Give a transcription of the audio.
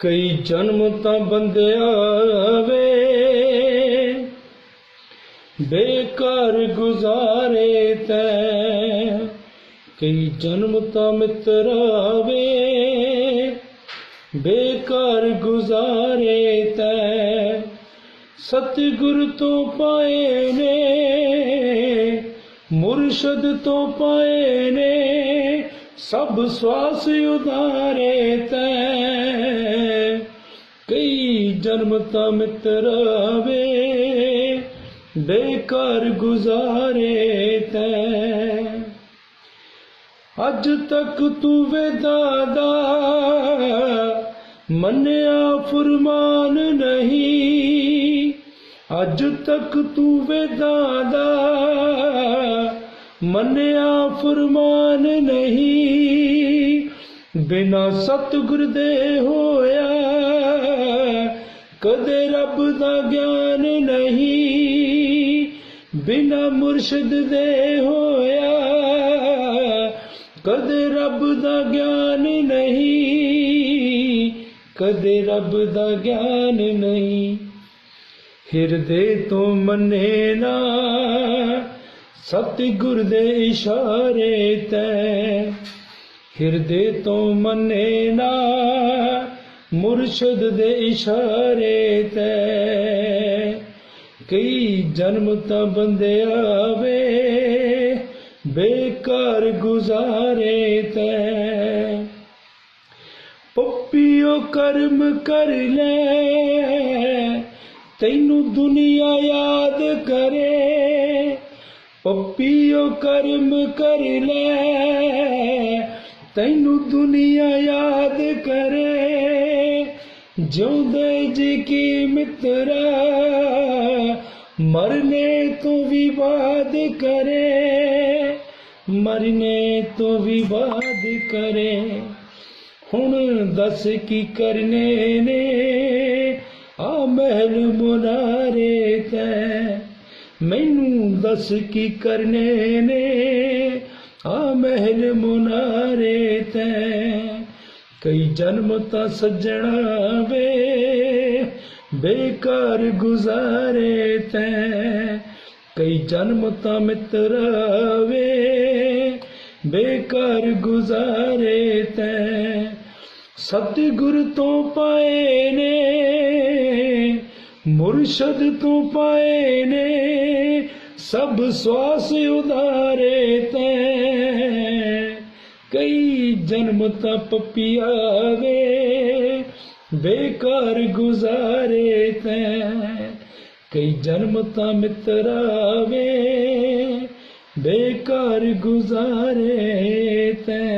ਕਈ ਜਨਮ ਤਾਂ ਬੰਦਿਆ ਵੇ। ਬੇਕਾਰ ਗੁਜ਼ਾਰੇ ਤੈ, ਕਈ ਜਨਮ ਤਾਂ ਮਿੱਤਰਾ ਵੇ ਬੇਕਾਰ ਗੁਜ਼ਾਰੇ ਤੈ, ਸਤਿਗੁਰ ਤੋਂ ਪਾਏ ਨੇ, ਮੁਰਸ਼ਦ ਤੋਂ ਪਾਏ ਨੇ, ਸਭ ਸਵਾਸ ਉਧਾਰੇ ਤੈ। ਜਨਮ ਤਾਂ ਮਿੱਤਰ ਵੇ ਬੇਕਾਰ ਗੁਜ਼ਾਰੇ ਤੈ। ਅੱਜ ਤੱਕ ਤੂੰ ਵੇਦਾ ਦਾ ਮੰਨਿਆ ਫਰਮਾਨ ਨਹੀਂ। ਅੱਜ ਤੱਕ ਤੂੰ ਵੇਦਾ ਦਾ ਮੰਨਿਆ ਫਰਮਾਨ ਨਹੀਂ। ਬਿਨਾ ਸਤਿਗੁਰ ਦੇ ਹੋਇਆ ਕਦੇ ਰੱਬ ਦਾ ਗਿਆਨ ਨਹੀਂ, ਬਿਨਾ ਮੁਰਸ਼ਿਦ ਦੇ ਹੋਇਆ। ਕਦੇ ਰੱਬ ਦਾ ਗਿਆਨ ਨਹੀਂ, ਕਦੇ ਰੱਬ ਦਾ ਗਿਆਨ ਨਹੀਂ। ਹਿਰਦੇ ਤੋਂ ਮੰਨੇ ਨਾ, ਸਤਿਗੁਰ ਦੇ ਇਸ਼ਾਰੇ ਤੇ। ਹਿਰਦੇ ਤੋਂ ਮੰਨੇ ਨਾ ਮੁਰਸ਼ਦ ਦੇ ਇਸ਼ਾਰੇ ਤੈ। ਕਈ ਜਨਮ ਤਾਂ ਬੰਦੇ ਆਵੇ, ਬੇਕਾਰ ਗੁਜ਼ਾਰੇ ਤੈ। ਪੱਪੀਓ ਕਰਮ ਕਰ ਲੈ, ਤੈਨੂੰ ਦੁਨੀਆ ਯਾਦ ਕਰੇ। ਪੱਪੀਓ ਕਰਮ ਕਰ ਲੈ, ਤੈਨੂੰ ਦੁਨੀਆ ਯਾਦ ਕਰੇ। ਜਿਉਂਦੇ ਜੀ ਕੀ ਮਿੱਤਰਾ, ਮਰਨੇ ਤੋਂ ਵੀ ਬਾਦ ਕਰੇ, ਮਰਨੇ ਤੋਂ ਵੀ ਬਾਦ ਕਰੇ। ਹੁਣ ਦੱਸ ਕੀ ਕਰਨੇ ਨੇ, ਆ ਮਹਿਲ ਮੁਨਾਰੇ ਤੈ। ਮੈਨੂੰ ਦੱਸ ਕੀ ਕਰਨੇ ਨੇ, ਆ ਮਹਿਲ ਮੁਨਾਰੇ ਤੈ। ਕਈ ਜਨਮ ਤਾਂ ਸੱਜਣਾ ਵੇ ਬੇਕਾਰ ਗੁਜ਼ਾਰੇ ਤੈ। ਕਈ ਜਨਮ ਤਾਂ ਮਿੱਤਰਾ ਵੇ ਬੇਕਾਰ ਗੁਜ਼ਾਰੇ ਤੈ। ਸਤਿਗੁਰ ਤੋਂ ਪਾਏ ਨੇ, ਮੁਰਸ਼ਦ ਤੋਂ ਪਾਏ ਨੇ, ਸਭ ਸਵਾਸ ਉਦਾਰੇ ਤੈ। ਜਨਮ ਤਾਂ ਪਪੀਆ ਵੇ ਬੇਕਾਰ ਗੁਜ਼ਾਰੇ ਤੈ। ਕਈ ਜਨਮ ਤਾਂ ਮਿੱਤਰਾ ਵੇ ਬੇਕਾਰ ਗੁਜ਼ਾਰੇ ਤੈ।